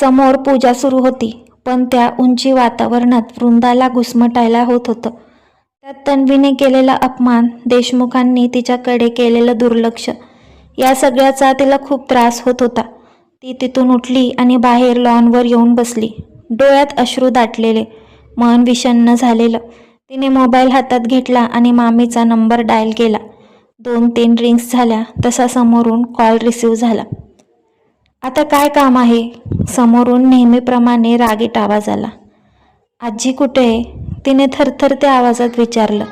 समोर पूजा सुरू होती पण त्या उंची वातावरणात वृंदाला घुसमटायला होत होतं. त्यात तन्वीने केलेला अपमान देशमुखांनी तिच्याकडे केलेलं दुर्लक्ष या सगळ्याचा तिला खूप त्रास होत होता. ती तिथून उठली आणि बाहेर लॉनवर येऊन बसली. डोळ्यात अश्रू दाटलेले मन विषण्ण झालेलं. तिने मोबाईल हातात घेतला आणि मामीचा नंबर डायल केला. दोन तीन रिंग्स झाल्या तसा समोरून कॉल रिसीव झाला. आता काय काम आहे? समोरून नेहमीप्रमाणे रागीट आवाज आला. आजी कुठे आहे? तिने थरथर त्या आवाजात विचारलं.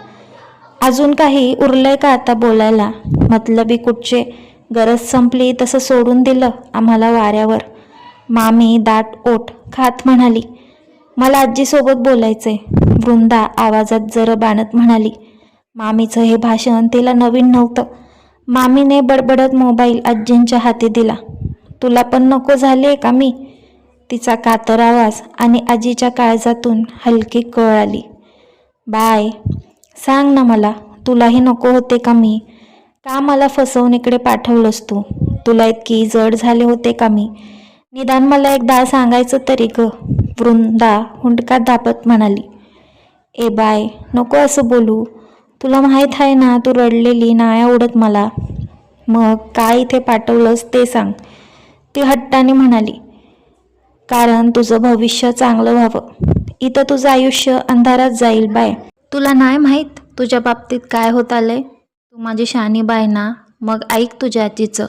अजून काही उरलंय का आता बोलायला? मतलबी कुठचे? गरज संपली तसं सोडून दिलं आम्हाला वाऱ्यावर. मामी दाट ओठ खात म्हणाली. मला आजीसोबत बोलायचंय. वृंदा आवाजात जर बाणत म्हणाली. मामीचं हे भाषण तिला नवीन नव्हतं. मामीने बडबडत मोबाईल आजींच्या हाती दिला. तुला पण नको झाले का मी? तिचा कातर आवाज आणि आजीच्या काळजातून हलकी कळ आली. बाय सांग ना मला तुलाही नको होते का मी? का मला फसवणीकडे पाठवलंस तू? तुला इतकी जड झाले होते का मी? निदान मला एकदा सांगायचं तरी ग वृंदा हुंडका दाबत म्हणाली. ए बाय नको असं बोलू. तुला माहीत आहे ना तू रडलेली नाया उडत मला. मग काय इथे पाठवलंस ते सांग. ती हट्टाने म्हणाली कारण तुझं भविष्य चांगलं व्हावं. इथं तुझं आयुष्य अंधारात जाईल बाय. तुला नाही माहीत तुझ्या बाबतीत काय होत आलंय? तू माझी शानी बाय ना? मग ऐक तुझ्या आजीचं.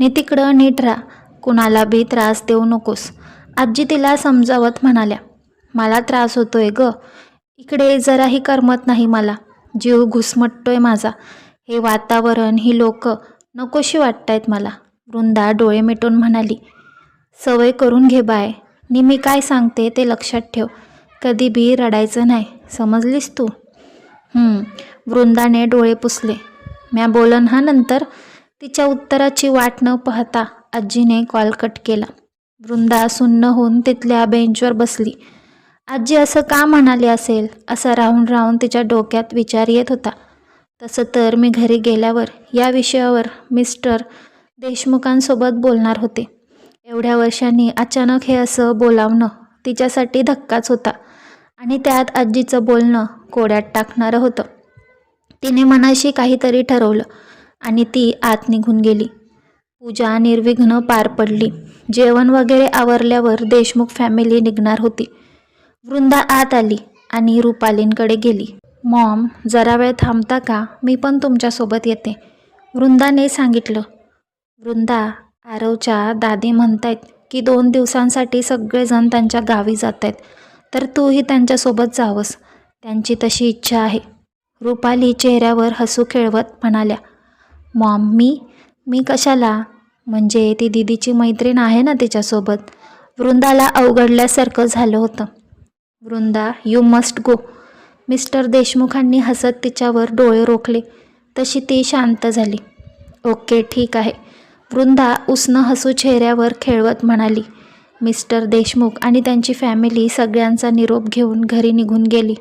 नी तिकडं नीट राहा. कुणाला बी त्रास देऊ नकोस. आजी तिला समजावत म्हणाल्या मला त्रास होतोय ग. इकडे जराही करमत नाही मला. जीव घुसमटतोय माझा. हे वातावरण ही लोक नकोशी वाटतायत मला. वृंदा डोळे मिटून म्हणाली सवय करून घे बाय. नी मी काय सांगते ते लक्षात ठेव. कधी बी रडायचं नाही. समजलीस तू? वृंदाने डोळे पुसले. म्या बोलन हा नंतर तिच्या उत्तराची वाट न पाहता आजीने कॉल कट केला. वृंदा सुन्न होऊन तिथल्या बेंचवर बसली. आजी असं का म्हणाली असेल? असं राहून राहून तिच्या डोक्यात विचार येत होता. तसं तर मी घरी गेल्यावर या विषयावर मिस्टर देशमुखांसोबत बोलणार होते. एवढ्या वर्षांनी अचानक हे असं बोलावणं तिच्यासाठी धक्काच होता आणि त्यात आजीचं बोलणं कोड्यात टाकणारं होतं. तिने मनाशी काहीतरी ठरवलं आणि ती आत निघून गेली. पूजा निर्विघ्न पार पडली. जेवण वगैरे आवरल्यावर देशमुख फॅमिली निघणार होती. वृंदा आत आली आणि रुपालींकडे गेली. मॉम जरा वेळ थांबता का? मी पण तुमच्यासोबत येते. वृंदाने सांगितलं. वृंदा आरवच्या दादी म्हणतायत की दोन दिवसांसाठी सगळेजण त्यांच्या गावी जात आहेत तर तूही त्यांच्यासोबत जावंस. त्यांची तशी इच्छा आहे. रुपाली चेहऱ्यावर हसू खेळवत म्हणाल्या मॉम मी मी कशाला? म्हणजे ती दिदीची मैत्रीण आहे ना तिच्यासोबत. वृंदाला अवघडल्यासारखं झालं होतं. Vrinda you must go mister देशमुखांनी हसत तिच्यावर डोळे रोखले. तशी ती शांत झाली. ओके ठीक आहे. वृंदा उष्ण हसू चेहऱ्यावर खेळवत म्हणाली मिस्टर देशमुख आणि त्यांची फॅमिली सगळ्यांचा निरोप घेऊन घरी निघून गेली.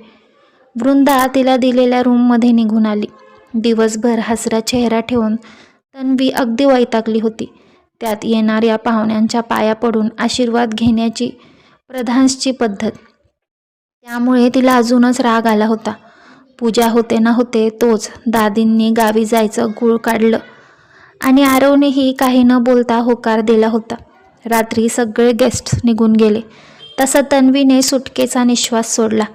वृंदा तिला दिलेल्या रूममध्ये निघून आली. दिवसभर हसरा चेहरा ठेवून तन्वी अगदी वैतागली होती. त्यात येणाऱ्या पाहुण्यांच्या पाया पडून आशीर्वाद घेण्याची प्रधान्सची पद्धत. त्यामुळे तिला अजूनच राग आला होता. पूजा होते ना होते तोच दादींनी गावी जायचं गुळ काढलं. आणि आरवनेही काही न बोलता होकार दिला होता. रात्री सगळे गेस्ट निघून गेले. तसा तन्वीने सुटकेचा निश्वास सोडला.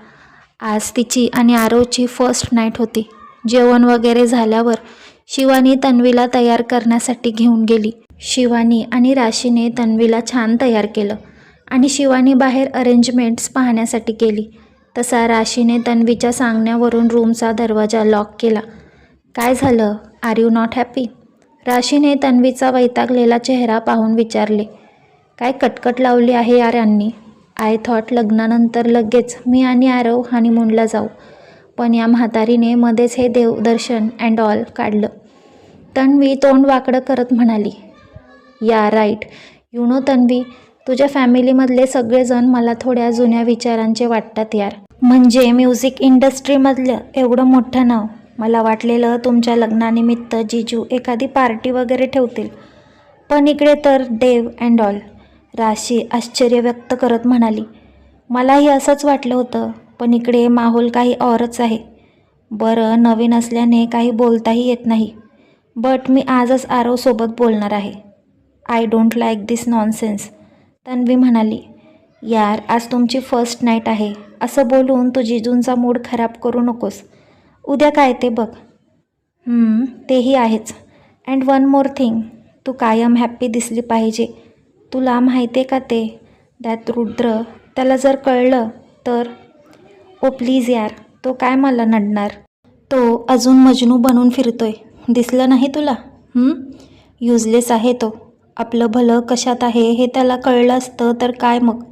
आज तिची आणि आरवची फर्स्ट नाईट होती. जेवण वगैरे झाल्यावर शिवानी तन्वीला तयार करण्यासाठी घेऊन गेली. शिवानी आणि राशीने तन्वीला छान तयार केलं आणि शिवानी बाहेर अरेंजमेंट्स पाहण्यासाठी गेली. तसा राशीने तन्वीच्या सांगण्यावरून रूमचा दरवाजा लॉक केला. काय झालं? आर यू नॉट हॅपी राशीने तन्वीचा वैतागलेला चेहरा पाहून विचारले काय कटकट लावली आहे यार यांनी आय थॉट लग्नानंतर लगेच मी आणि आरव हनीमूनला जाऊ पण या म्हातारीने मध्येच हे देवदर्शन अँड ऑल काढलं. तन्वी तोंड वाकडं करत म्हणाली या राईट यु नो तन्वी तुझ्या फॅमिलीमधले सगळेजण मला थोड्या जुन्या विचारांचे वाटतात यार. म्हणजे म्युझिक इंडस्ट्रीमधलं एवढं मोठं नाव. मला वाटलेलं तुमच्या लग्नानिमित्त जिजू एखादी पार्टी वगैरे ठेवतील. पण इकडे तर देव अँड ऑल राशी आश्चर्य व्यक्त करत म्हणाली मलाही असंच वाटलं होतं पण इकडे माहोल काही औरच आहे. बरं नवीन असल्याने काही बोलताही येत नाही. बट मी आजच आरोसोबत बोलणार आहे. I don't like this nonsense Tanvi म्हणाली यार आज तुमची फर्स्ट नाईट आहे. असं बोलून तू जिजूंचा मूड खराब करू नकोस. उद्या काय ते बघ. तेही आहेच. अँड वन मोर थिंग तू कायम हॅप्पी दिसली पाहिजे. तुला माहिती आहे का ते? त्यात रुद्र त्याला जर कळलं तर? ओ प्लीज यार तो काय मला नडणार? तो अजून मजनू बनून फिरतोय. दिसलं नाही तुला? युजलेस आहे तो. आपलं भलं कशात आहे हे त्याला कळलं असतं तर काय मग?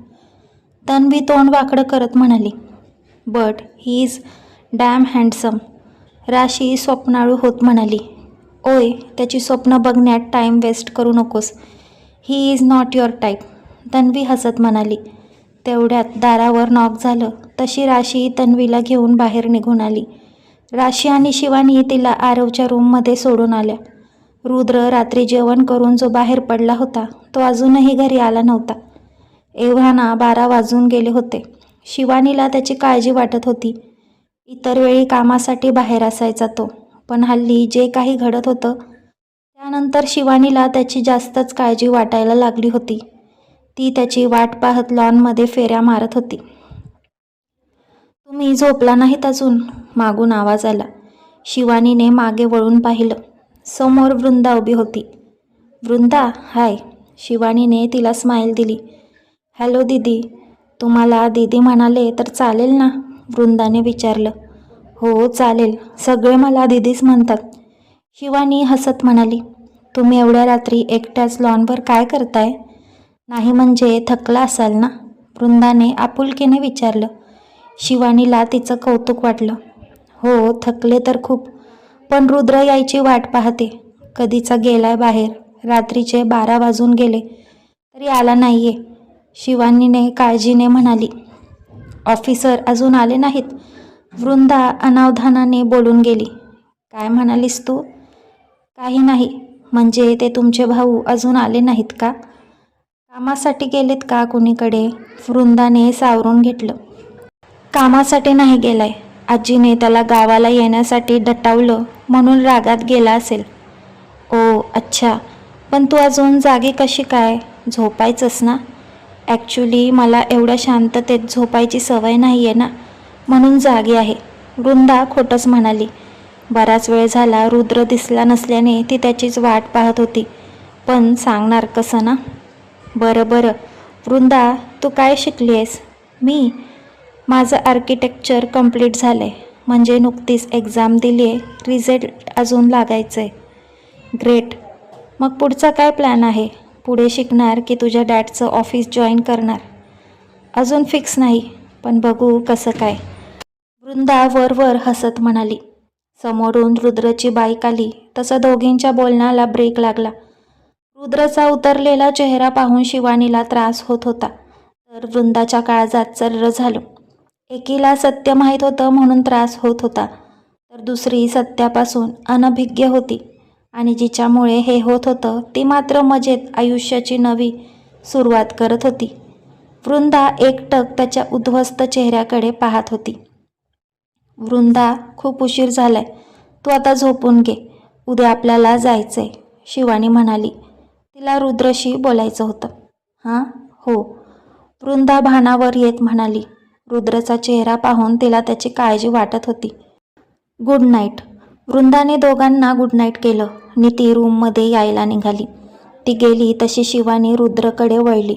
तन्वी तोंड वाकडं करत म्हणाली. But he is damn handsome. Rashi स्वप्नाळू होत म्हणाली. ओय त्याची स्वप्न बघण्यात टाईम वेस्ट करू नकोस. He is not your type Tanvi हसत म्हणाली. तेवढ्यात दारावर नॉक झालं. तशी राशी तन्वीला घेऊन बाहेर निघून आली. राशी आणि शिवानी तिला आरवच्या रूममध्ये सोडून आल्या. रुद्र रात्री जेवण करून जो बाहेर पडला होता तो अजूनही घरी आला नव्हता. एव्हाना बारा वाजून गेले होते. शिवानीला त्याची काळजी वाटत होती. इतर वेळी कामासाठी बाहेर असायचा तो. पण हल्ली जे काही घडत होतं त्यानंतर शिवानीला त्याची जास्तच काळजी वाटायला लागली होती. ती त्याची वाट पाहत लॉनमध्ये फेऱ्या मारत होती. तुम्ही झोपला नाहीत अजून? मागून आवाज आला. शिवानीने मागे वळून पाहिलं. समोर वृंदा उभी होती. वृंदा हाय. शिवानीने तिला स्माईल दिली. हॅलो दीदी. तुम्हाला दीदी म्हणाले तर चालेल ना? वृंदाने विचारलं हो चालेल. सगळे मला दीदीच म्हणतात. शिवानी हसत म्हणाली तुम्ही एवढ्या रात्री एकट्याच लॉनवर काय करताय? नाही म्हणजे थकला असाल ना? वृंदाने आपुलकीने विचारलं. शिवानीला तिचं कौतुक वाटलं हो थकले तर खूप पण रुद्र यायची वाट पाहते. कधीचा गेलाय बाहेर रात्रीचे बारा वाजून गेले तरी आला नाहीये. शिवानीने काळजीने म्हणाली ऑफिसर अजून आले नाहीत. वृंदा अनावधानाने बोलून गेली. काय म्हणालीस तू? काही नाही. म्हणजे ते तुमचे भाऊ अजून आले नाहीत का? कामासाठी गेलेत का कुणीकडे? वृंदाने सावरून घेतलं. कामासाठी नाही गेलाय. आजीने त्याला गावाला येण्यासाठी डटावलं म्हणून रागात गेला असेल. ओ अच्छा. पण तू अजून जागी कशी काय? झोपायचंस ना? ॲक्च्युली मला एवढ्या शांततेत झोपायची सवय नाही आहे ना. म्हणून जागी आहे. वृंदा खोटंच म्हणाली. बराच वेळ झाला रुद्र दिसला नसल्याने ती त्याचीच वाट पाहत होती. पण सांगणार कसं ना? बरं बरं. वृंदा तू काय शिकली आहेस मी? माझं आर्किटेक्चर कंप्लीट झालं आहे म्हणजे नुकतीच एक्झाम दिली आहे रिझल्ट अजून लागायचं आहे ग्रेट मग पुढचा काय प्लॅन आहे? पुढे शिकणार की तुझ्या डॅडचं ऑफिस जॉईन करणार? अजून फिक्स नाही पण बघू कसं काय. वृंदा वर वर हसत म्हणाली. समोरून रुद्रची बाईक आली. तसं दोघींच्या बोलण्याला ब्रेक लागला. रुद्रचा उतरलेला चेहरा पाहून शिवानीला त्रास होत होता. तर वृंदाच्या काळजात चर्र झालं. एकीला सत्य माहीत होतं म्हणून त्रास होत होता. तर दुसरी सत्यापासून अनभिज्ञ होती. आणि जिच्यामुळे हे होत होतं ती मात्र मजेत आयुष्याची नवी सुरुवात करत होती. वृंदा एकटक त्याच्या उद्ध्वस्त चेहऱ्याकडे पाहत होती. वृंदा खूप उशीर झालाय. तू आता झोपून घे. उद्या आपल्याला जायचंय शिवानी म्हणाली. तिला रुद्रशी बोलायचं होतं. हां? हो. वृंदा भानावर येत म्हणाली. रुद्रचा चेहरा पाहून तिला त्याची काळजी वाटत होती. Good night. वृंदाने दोघांना गुड नाईट केलं. आणि ती रूममध्ये यायला निघाली. ती गेली तशी शिवानी रुद्रकडे वळली.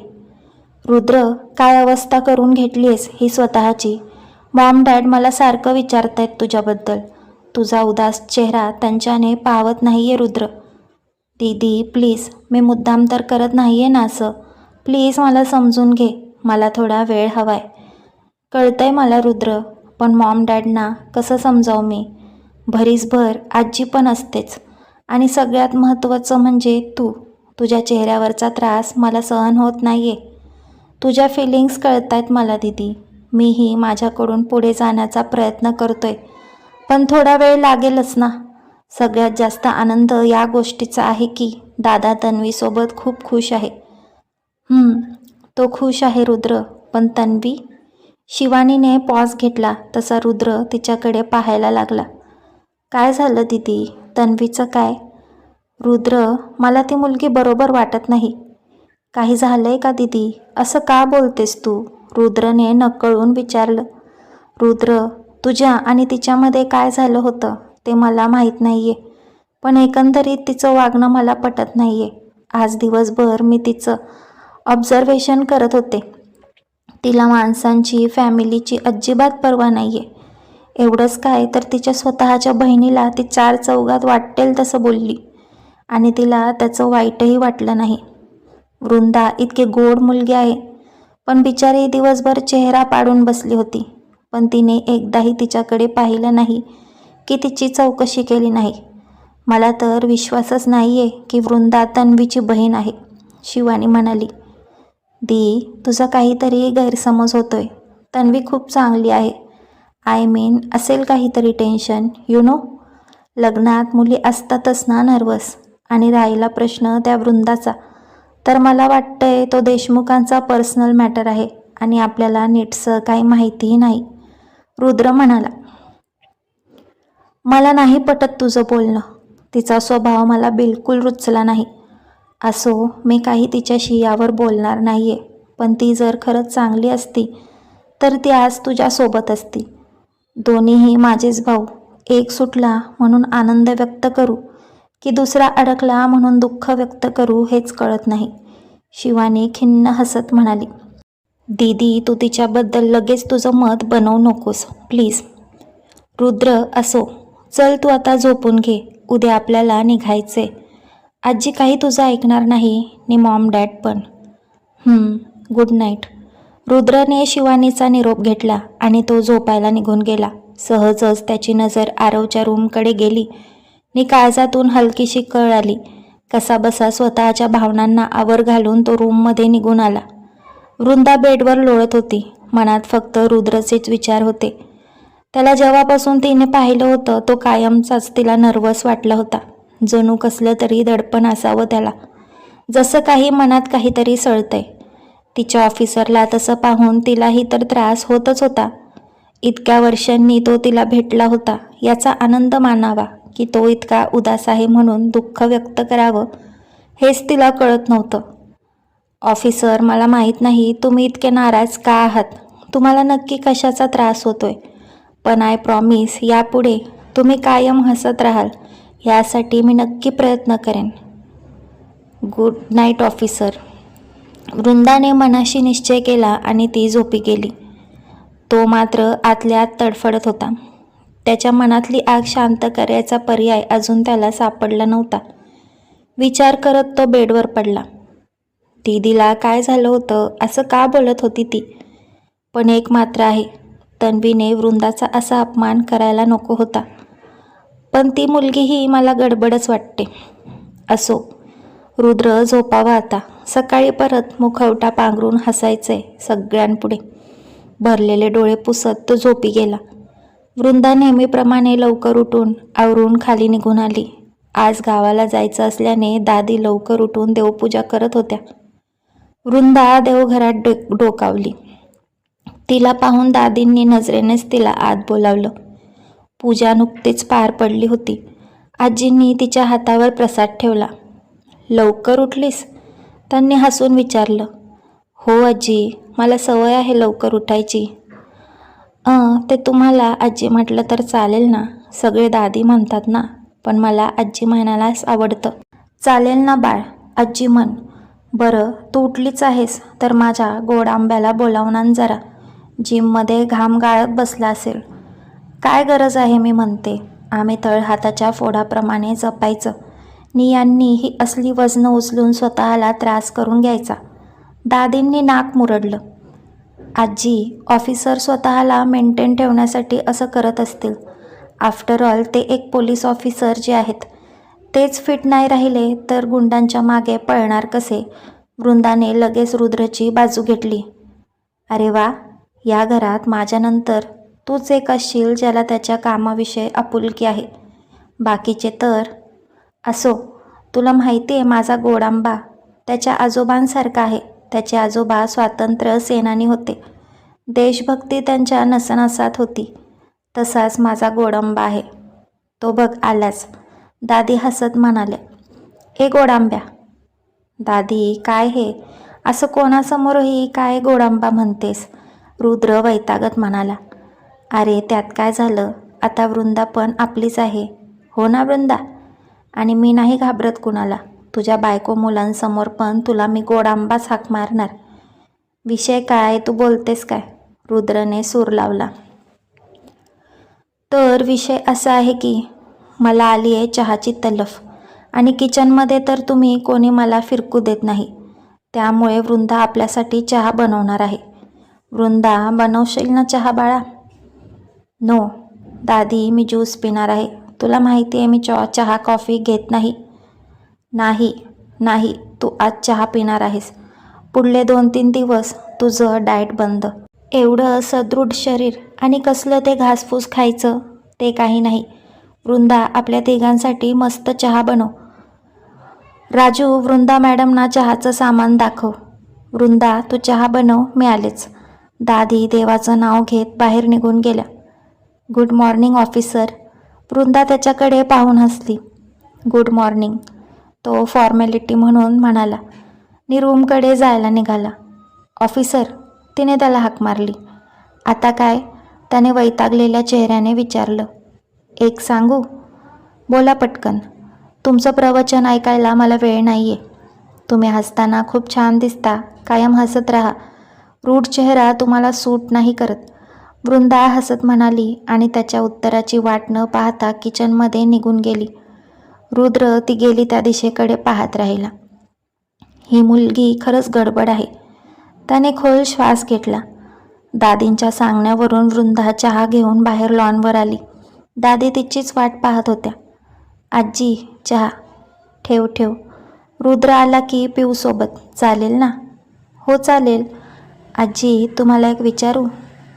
रुद्र काय अवस्था करून घेतलीस ही स्वतःची? मॉम डॅड मला सारखं विचारतायत तुझ्याबद्दल. तुझा उदास चेहरा त्यांच्याने पावत नाही आहे रुद्र. दीदी प्लीज मी मुद्दाम तर करत नाही आहे ना असं. प्लीज मला समजून घे. मला थोडा वेळ हवाय. कळतंय मला रुद्र. पण मॉम डॅडना कसं समजावू मी? भरीसभर आजी पण असतेच. आणि सगळ्यात महत्त्वाचं म्हणजे तू. तुझ्या चेहऱ्यावरचा त्रास मला सहन होत नाही आहे तुझ्या फिलिंग्स कळतायत मला दीदी. मीही माझ्याकडून पुढे जाण्याचा प्रयत्न करतोय. पण थोडा वेळ लागेलच ना? सगळ्यात जास्त आनंद या गोष्टीचा आहे की दादा तन्वीसोबत खूप खुश आहे. तो खुश आहे रुद्र. पण तन्वी? शिवानीने पॉज घेतला तसा रुद्र तिच्याकडे पाहायला लागला. काय झालं दिदी? तन्वीचं काय? रुद्र मला ती मुलगी बरोबर वाटत नाही. काही झालं आहे का दिदी? असं का बोलतेस तू? रुद्रने नकळून विचारलं. रुद्र तुझ्या आणि तिच्यामध्ये काय झालं होतं ते मला माहीत नाही आहे पण एकंदरीत तिचं वागणं मला पटत नाही आहे आज दिवसभर मी तिचं ऑब्झर्वेशन करत होते. तिला माणसांची फॅमिलीची अजिबात पर्वा नाही आहे एवढंच काय तर तिच्या स्वतःच्या बहिणीला ती चार चौघात वाटेल तसं बोलली. आणि तिला त्याचं वाईटही वाटलं नाही. वृंदा इतकी गोड मुलगी आहे. पण बिचारी दिवसभर चेहरा पाडून बसली होती. पण तिने एकदाही तिच्याकडे पाहिलं नाही की तिची चौकशी केली नाही. मला तर विश्वासच नाही आहे की वृंदा तन्वीची बहीण आहे शिवानी म्हणाली. दी तुझा काहीतरी गैरसमज होतोय. तन्वी खूप चांगली आहे. आय मीन असेल काहीतरी टेन्शन यु नो लग्नात मुली असतातच ना नर्वस आणि राहिला प्रश्न त्या वृंदाचा. तर मला वाटतंय तो देशमुखांचा पर्सनल मॅटर आहे आणि आपल्याला नीटसं काही माहितीही नाही. रुद्र म्हणाला मला नाही पटत तुझं बोलणं. तिचा स्वभाव मला बिलकुल रुचला नाही. असो मी काही तिच्याशी यावर बोलणार नाही आहे पण ती जर खरंच चांगली असती तर ती आज तुझ्यासोबत असती. दोन्हीही माझेच भाऊ. एक सुटला म्हणून आनंद व्यक्त करू की दुसरा अडकला म्हणून दुःख व्यक्त करू हेच कळत नाही. शिवानी खिन्न हसत म्हणाली दीदी तू तिच्याबद्दल लगेच तुझं मत बनवू नकोस प्लीज. रुद्र असो. चल तू आता झोपून घे. उद्या आपल्याला निघायचे आजी काही तुझं ऐकणार नाही नि मॉम डॅड पण. Good night. रुद्रने शिवानीचा निरोप घेतला आणि तो झोपायला निघून गेला. सहजच त्याची नजर आरवच्या रूमकडे गेली. नि काळजातून हलकीशी कळ आली. कसा बसा स्वतःच्या भावनांना आवर घालून तो रूममध्ये निघून आला. वृंदा बेडवर लोळत होती. मनात फक्त रुद्रचेच विचार होते. त्याला जेव्हापासून तिने पाहिलं होतं तो कायमचाच तिला नर्वस वाटला होता. जणू कसलं तरी दडपण असावं त्याला. जसं काही मनात काहीतरी सळतंय. तिच्या ऑफिसरला तसं पाहून तिलाही तर त्रास होतच होता. इतक्या वर्षांनी तो तिला भेटला होता याचा आनंद मानावा की तो इतका उदास आहे म्हणून दुःख व्यक्त करावं हेच तिला कळत नव्हतं. ऑफिसर मला माहीत नाही तुम्ही इतके नाराज का आहात? तुम्हाला नक्की कशाचा त्रास होतोय? पण आय प्रॉमिस यापुढे तुम्ही कायम हसत राहाल यासाठी मी नक्की प्रयत्न करेन. गुड नाईट ऑफिसर वृंदाने मनाशी निश्चय केला आणि ती झोपी गेली. तो मात्र आतल्या आत तडफडत होता. त्याच्या मनातली आग शांत करायचा पर्याय अजून त्याला सापडला नव्हता. विचार करत तो बेडवर पडला. दीदीला काय झालं होतं? असं का बोलत होती ती? पण एक मात्र आहे. तन्वीने वृंदाचा असा अपमान करायला नको होता. पण ती मुलगीही मला गडबडच वाटते. असो. रुद्र झोपावा आता. सकाळी परत मुखवटा पांघरून हसायचंय सगळ्यांपुढे. भरलेले डोळे पुसत तो झोपी गेला. वृंदा नेहमीप्रमाणे लवकर उठून आवरून खाली निघून आली. आज गावाला जायचं असल्याने दादी लवकर उठून देवपूजा करत होत्या. वृंदा देवघरात डो डोकावली. तिला पाहून दादींनी नजरेनेच तिला आत बोलावलं. पूजा नुकतीच पार पडली होती. आजींनी तिच्या हातावर प्रसाद ठेवला. लवकर उठलीस? त्यांनी हसून विचारलं. हो आजी मला सवय आहे लवकर उठायची. ते तुम्हाला आजी म्हटलं तर चालेल ना? सगळे दादी म्हणतात ना पण मला आजी म्हणायलाच आवडतं. चालेल ना बाळ आजी म्हण. बरं तू उठलीच आहेस तर माझ्या गोड आंब्याला बोलावणार जरा. जिममध्ये घाम गाळत बसला असेल. काय गरज आहे मी म्हणते. आम्ही तळहाताच्या फोडाप्रमाणे जपायचं. नियांनी ही असली वजनं उचलून स्वतःला त्रास करून घ्यायचा. दादींनी नाक मुरडलं. आजी ऑफिसर स्वतःला मेंटेन ठेवण्यासाठी असं करत असतील. आफ्टर ऑल ते एक पोलीस ऑफिसर जे आहेत. तेच फिट नाही राहिले तर गुंडांच्या मागे पळणार कसे? वृंदाने लगेच रुद्रची बाजू घेतली. अरे वा या घरात माझ्यानंतर तूच एक असशील ज्याला त्याच्या कामाविषयी आपुलकी आहे. बाकीचे तर असो तुला माहिती आहे माझा गोडांबा. त्याच्या आजोबांसारखा आहे. त्याचे आजोबा स्वातंत्र्य सेनानी होते. देशभक्ती त्यांच्या नसनासात होती. तसाच माझा गोडंबा आहे. तो बघ आलाच. दादी हसत म्हणाल्या ए गोडांब्या दादी काय हे? असं कोणासमोरही काय गोडांबा म्हणतेस? रुद्र वैतागत म्हणाला अरे त्यात काय झालं? आता वृंदा पण आपलीच आहे. हो ना वृंदा? आणि मी नाही घाबरत कुणाला. तुझ्या बायको मुलांसमोर पण तुला मी गोडांबाच हाक मारणार. विषय काय तू बोलतेस काय? रुद्रने सूर लावला. तर विषय असा आहे की मला आली आहे चहाची तलफ. आणि किचनमध्ये तर तुम्ही कोणी मला फिरकू देत नाही. त्यामुळे वृंदा आपल्यासाठी चहा बनवणार आहे. वृंदा बनवशील ना चहा बाळा? नो. दादी मी ज्यूस पिणार आहे. तुला माहिती आहे मी चॉ चहा कॉफी घेत नाही. नाही नाही तू आज चहा पिणार आहेस. पुढले दोन तीन दिवस तुझं डाएट बंद. एवढं सदृढ शरीर आणि कसलं ते घासफूस खायचं ते काही नाही. वृंदा आपल्या तिघांसाठी मस्त चहा बनव. राजू वृंदा मॅडमना चहाचं सामान दाखव. वृंदा तू चहा बनव मी आलेच. दादी देवाचं नाव घेत बाहेर निघून गेल्या. Good morning officer. वृंदा त्याच्याकडे पाहून हसली. गुड मॉर्निंग तो फॉर्मॅलिटी म्हणून म्हणाला. नि रूमकडे जायला निघाला. ऑफिसर तिने त्याला हाक मारली. आता काय? त्याने वैतागलेल्या चेहऱ्याने विचारलं. एक सांगू? बोला पटकन. तुमचं प्रवचन ऐकायला मला वेळ नाही आहे तुम्ही हसताना खूप छान दिसता. कायम हसत राहा. रूढ चेहरा तुम्हाला सूट नाही करत. वृंदा हसत म्हणाली आणि त्याच्या उत्तराची वाट न पाहता किचनमध्ये निघून गेली. रुद्र ती गेली त्या दिशेकडे पाहत राहिला. ही मुलगी खरंच गडबड आहे. त्याने खोल श्वास घेतला. दादींच्या सांगण्यावरून वृंदा चहा घेऊन बाहेर लॉनवर आली. दादी तिचीच वाट पाहत होत्या. आजी चहा. ठेव ठेव. रुद्र आला की पिऊसोबत. चालेल ना? हो चालेल. आजी तुम्हाला एक विचारू?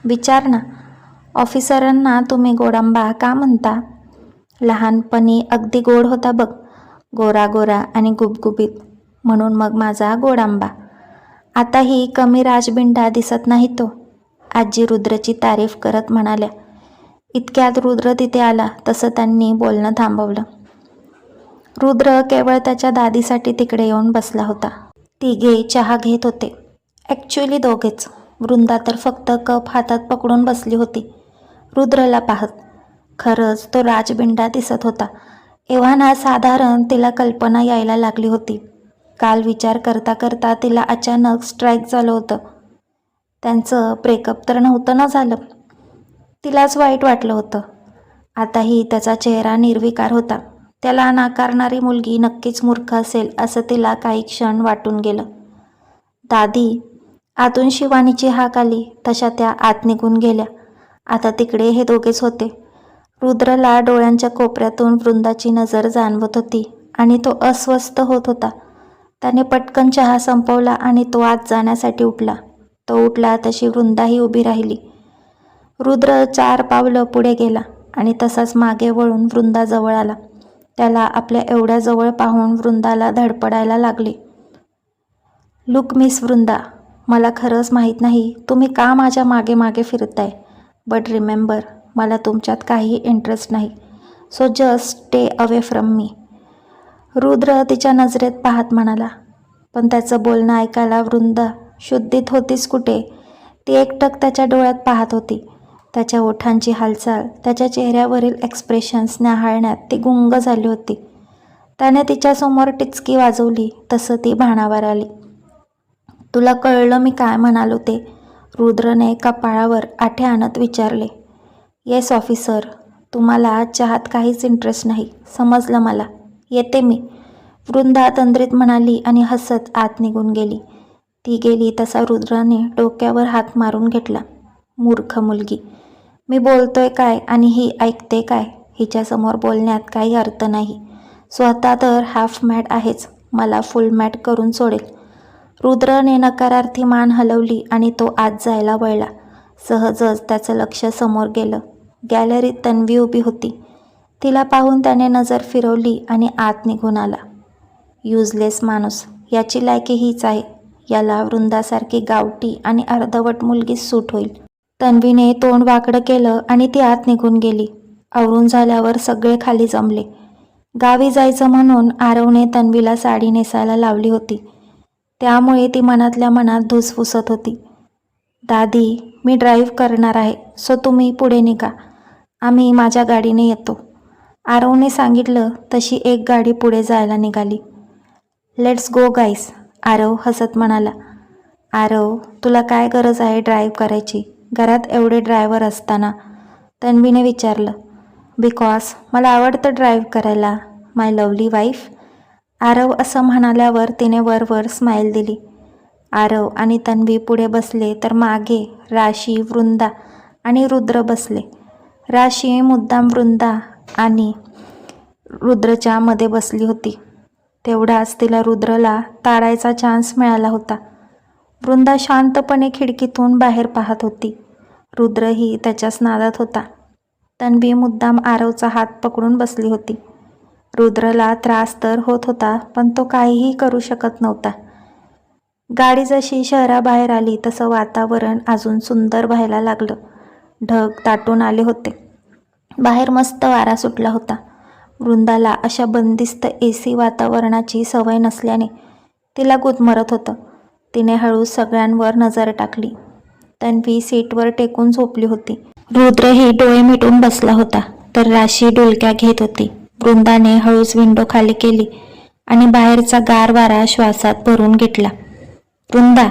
विचार ना. ऑफिसरांना तुम्ही गोडांबा का म्हणता? लहानपणी अगदी गोड होता बघ. गोरा गोरा आणि गुबगुबीत. म्हणून मग माझा गोडांबा. आताही कमी राजबिंडा दिसत नाही तो. आजी रुद्रची तारीफ करत म्हणाल्या. इतक्यात रुद्र तिथे आला तसं त्यांनी बोलणं थांबवलं. रुद्र केवळ त्याच्या दादीसाठी तिकडे येऊन बसला होता. तिघे चहा घेत होते. ॲक्च्युली दोघेच. वृंदा तर फक्त कप हातात पकडून बसली होती. रुद्रला पाहत. खरंच तो राजबिंडा दिसत होता. एव्हाना साधारण तिला कल्पना यायला लागली होती. काल विचार करता करता तिला अचानक स्ट्राईक झालं होतं. त्यांचं ब्रेकअप तर नव्हतं ना झालं. तिलाच वाईट वाटलं होतं. आताही त्याचा चेहरा निर्विकार होता. त्याला नाकारणारी मुलगी नक्कीच मूर्ख असेल असं तिला काही क्षण वाटून गेलं. दादी आतून शिवानीची हाक आली तशा त्या आत निघून गेल्या. आता तिकडे हे दोघेच होते. रुद्रला डोळ्यांच्या कोपऱ्यातून वृंदाची नजर जाणवत होती आणि तो अस्वस्थ होत होता. त्याने पटकन चहा संपवला आणि तो आत जाण्यासाठी उठला. तो उठला तशी वृंदाही उभी राहिली. रुद्र चार पावलं पुढे गेला आणि तसाच मागे वळून वृंदाजवळ आला. त्याला आपल्या एवढ्या जवळ पाहून वृंदाला धडपडायला लागले. लुक मिस वृंदा मला खरंच माहीत नाही तुम्ही का माझ्या मागे मागे फिरताय? बट रिमेंबर मला तुमच्यात काहीही इंटरेस्ट नाही. So just stay away from me Rudra तिच्या नजरेत पाहत म्हणाला पण त्याचं बोलणं ऐकायला वृंदा शुद्धीत होतीच कुठे? ती एकटक त्याच्या डोळ्यात पाहत होती. त्याच्या ओठांची हालचाल त्याच्या चेहऱ्यावरील एक्सप्रेशन्स न्याहाळण्यात ती गुंग झाली होती. त्याने तिच्यासमोर टिचकी वाजवली तसं ती भाणावर आली. तुला कळलं मी काय म्हणालो ते? रुद्रने कपाळावर आठे आणत विचारले. Yes officer. तुम्हाला चहात काहीच इंटरेस्ट नाही. समजलं मला. येते मी. वृंदा तंद्रीत म्हणाली आणि हसत आत निघून गेली. ती गेली तसा रुद्राने डोक्यावर हात मारून घेतला. मूर्ख मुलगी. मी बोलतोय काय आणि ही ऐकते काय? हिच्यासमोर बोलण्यात काही अर्थ नाही. स्वतः तर हाफ मॅट आहेच. मला फुल मॅट करून सोडेल. रुद्रने नकारार्थी मान हलवली आणि तो आत जायला वळला. सहजच त्याचं लक्ष समोर गेलं. गॅलरीत तन्वी उभी होती. तिला पाहून त्याने नजर फिरवली आणि आत निघून आला. युजलेस माणूस याची लायकी हीच आहे. याला वृंदासारखी गावठी आणि अर्धवट मुलगी सूट होईल. तन्वीने तोंड वाकडं केलं आणि ती आत निघून गेली. आवरून झाल्यावर सगळे खाली जमले. गावी जायचं म्हणून आरवने तन्वीला साडी नेसायला लावली होती. त्यामुळे ती मनातल्या मनात धुसफुसत होती. दादी मी ड्राईव्ह करणार आहे सो तुम्ही पुढे निघा. आम्ही माझ्या गाडीने येतो. आरवने सांगितलं तशी एक गाडी पुढे जायला निघाली. लेट्स गो गाईस आरव हसत म्हणाला. आरव तुला काय गरज आहे ड्राईव्ह करायची? घरात एवढे ड्रायव्हर असताना. तन्वीने विचारलं. बिकॉज मला आवडतं ड्राईव्ह करायला माय लवली वाईफ. आरव असं म्हणाल्यावर तिने वरवर स्माईल दिली. आरव आणि तन्वी पुढे बसले तर मागे राशी वृंदा आणि रुद्र बसले. राशी मुद्दाम वृंदा आणि रुद्रच्या मध्ये बसली होती. तेवढाच तिला रुद्रला ताडायचा चान्स मिळाला होता. वृंदा शांतपणे खिडकीतून बाहेर पाहत होती. रुद्रही त्याच्याच नादात होता. तन्वी मुद्दाम आरवचा हात पकडून बसली होती. रुद्रला त्रास तर होत होता पण तो काहीही करू शकत नव्हता. गाडी जशी शहराबाहेर आली तसं वातावरण अजून सुंदर व्हायला लागलं. ढग दाटून आले होते. बाहेर मस्त वारा सुटला होता. वृंदाला अशा बंदिस्त ए सी वातावरणाची सवय नसल्याने तिला गुदमरत होतं. तिने हळू सगळ्यांवर नजर टाकली. तन्वी सीटवर टेकून झोपली होती. रुद्रही डोळे मिटून बसला होता तर राशी डोलक्या घेत होती. वृंदाने हळूच विंडो खाली केली आणि बाहेरचा गार वारा श्वासात भरून घेतला. वृंदा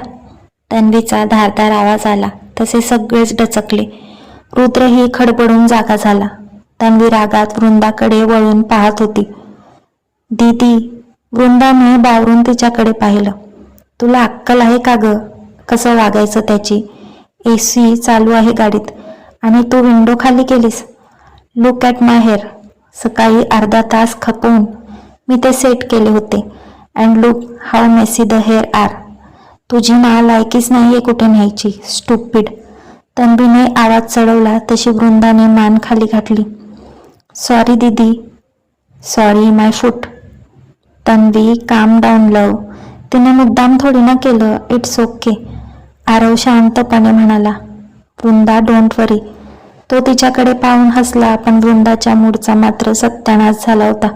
तन्वीचा धारदार आवाज आला. तसे सगळेच डचकले. रुद्रही खडबडून जागा झाला. तन्वी रागात वृंदाकडे वळून पाहत होती. दीदी वृंदाने बावरून तिच्याकडे पाहिलं. तुला अक्कल आहे का ग? कसं वागायचं त्याची? ए सी चालू आहे गाडीत आणि तू विंडो खाली केलीस. लुक ॲट माय हेअर सकाळी अर्धा तास खपवून मी ते सेट केले होते. And look how messy the hair are तुझी मा लायकीच नाहीये कुठे न्यायची स्टुपिड तन्वीने आवाज चढवला तशी वृंदाने मान खाली घातली. सॉरी दीदी. सॉरी माय फूट तन्वी काम डाऊन लव तिने मुद्दाम थोडी ना केलं इट्स ओके आरव शांतपणे म्हणाला वृंदा डोंट वरी तो तिच्याकडे पाहून हसला. पण वृंदाच्या मूडचा मात्र सत्यानाश झाला होता.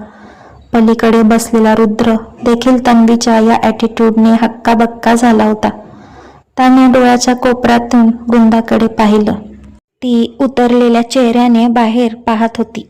पलीकडे बसलेला रुद्र देखील तन्वीच्या या ॲटिट्यूडने हक्काबक्का झाला होता. त्याने डोळ्याच्या कोपऱ्यातून वृंदाकडे पाहिलं. ती उतरलेल्या चेहऱ्याने बाहेर पाहत होती.